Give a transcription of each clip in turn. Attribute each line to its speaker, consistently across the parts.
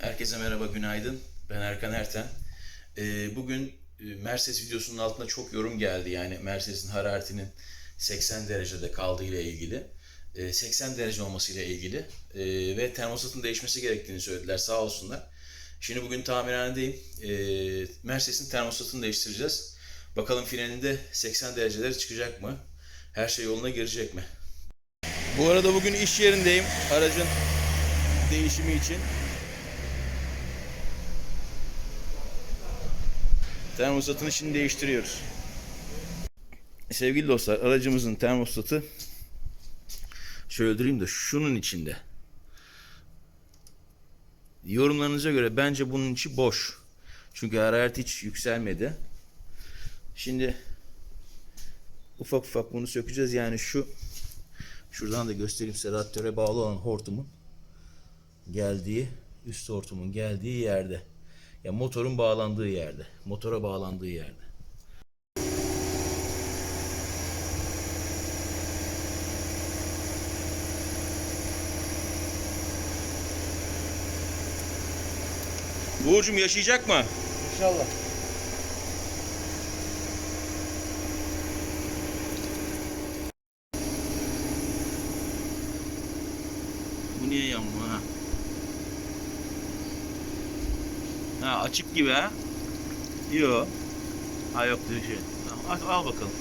Speaker 1: Herkese merhaba, günaydın. Ben Erkan Erten. Ee, bugün e, Mercedes videosunun altında çok yorum geldi. Yani Mercedes'in hararetinin 80 derecede kaldığı ile ilgili. Ee, 80 derece olması ile ilgili. Ee, ve termostatın değişmesi gerektiğini söylediler sağ olsunlar. Şimdi bugün tamirhanedeyim. Mercedes'in termostatını değiştireceğiz. Bakalım finalinde 80 dereceleri çıkacak mı? Her şey yoluna girecek mi? Bu arada bugün iş yerindeyim. Aracın değişimi için. Termostatını şimdi değiştiriyoruz. Sevgili dostlar aracımızın termostatı şöyle durayım da şunun içinde. Yorumlarınıza göre bence bunun içi boş. Çünkü hararet hiç yükselmedi. Şimdi ufak ufak bunu sökeceğiz. Yani şu şuradan da göstereyim size radyatöre bağlı olan hortumun geldiği üst hortumun geldiği yerde. Ya motorun bağlandığı yerde. Motora bağlandığı yerde. Uğur'cum yaşayacak mı?
Speaker 2: İnşallah.
Speaker 1: Bu niye yanmıyor ha? Ha açık gibi ha? Yok. Ha yok bir şey. Al, al bakalım.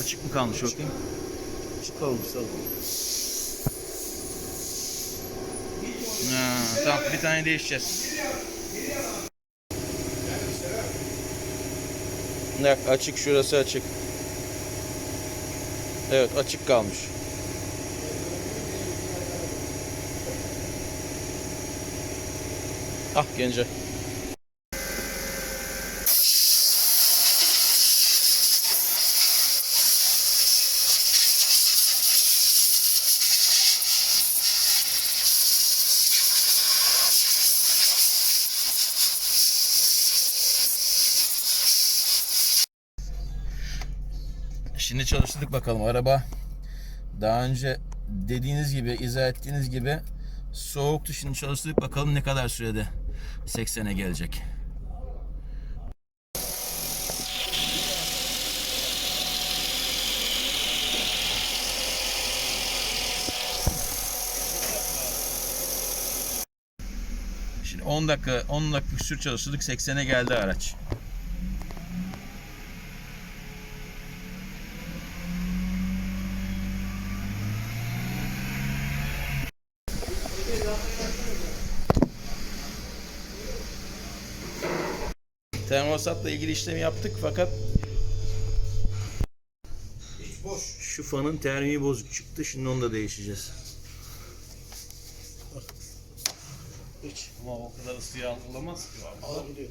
Speaker 1: Açık mı kalmış bakayım?
Speaker 2: Açık kalmış sağ.
Speaker 1: Ha, tamam bir tane değişeceğiz. Bak açık şurası açık. Evet açık kalmış. Ah gence. Şimdi çalıştırdık bakalım araba. Daha önce dediğiniz gibi, izah ettiğiniz gibi soğuktu. Şimdi çalıştırdık bakalım ne kadar sürede 80'e gelecek. Şimdi 10 dakika 10 dakika sür çalıştırdık 80'e geldi araç. Termosatla ilgili işlemi yaptık fakat şu fanın termiği bozuk çıktı. Şimdi onu da değişeceğiz.
Speaker 2: Hiç. Ama o kadar ısıyı algılamaz ki. Alabiliyor.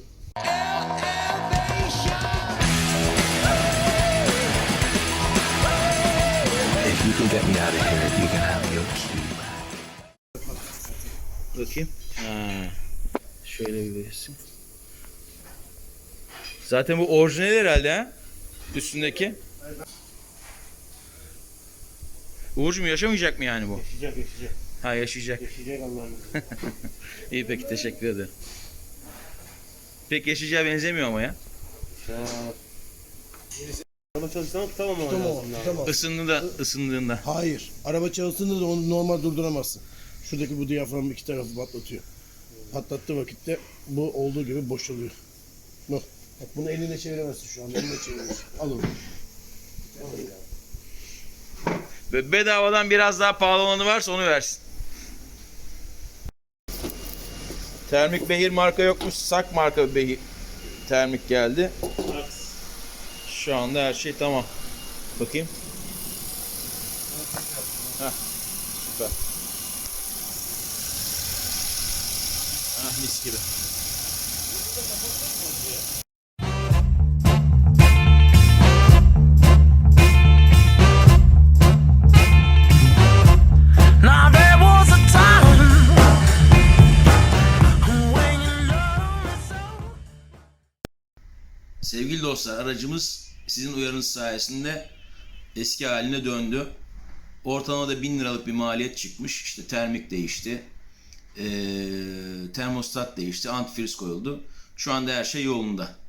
Speaker 3: If you can get me out of here, you can
Speaker 1: Bakayım. Ha. Şöyle bir versin. Zaten bu orijinal herhalde ha? Üstündeki. Uğurcuğum yaşamayacak mı yani bu?
Speaker 2: Yaşayacak yaşayacak.
Speaker 1: Ha yaşayacak.
Speaker 2: Yaşayacak Allah'ın izniyle.
Speaker 1: İyi peki teşekkür ederim. Pek yaşayacağı benzemiyor ama ya.
Speaker 2: Ya. Ama çalışsam tutamam ama
Speaker 4: Tutamam,
Speaker 2: lazım.
Speaker 4: tutamam.
Speaker 1: Isındığında, ısındığında.
Speaker 4: Hayır. Araba çalıştığında da onu normal durduramazsın. Şuradaki bu diyafram iki tarafı patlatıyor. Patlattığı vakitte bu olduğu gibi boşalıyor. Bak. Bak bunu eline çeviremezsin şu an. Eline çevirirsin. Al onu.
Speaker 1: Ve bedavadan biraz daha pahalı olanı varsa onu versin. Termik behir marka yokmuş. Sak marka behir termik geldi. Şu anda her şey tamam. Bakayım. Heh, süper. Ah mis gibi.
Speaker 5: Now there was a time when you me so.
Speaker 1: Sevgili dostlar aracımız sizin uyarınız sayesinde eski haline döndü. Ortalama da 1000 liralık bir maliyet çıkmış. İşte termik değişti. Ee, termostat değişti. Antifriz koyuldu. Şu anda her şey yolunda.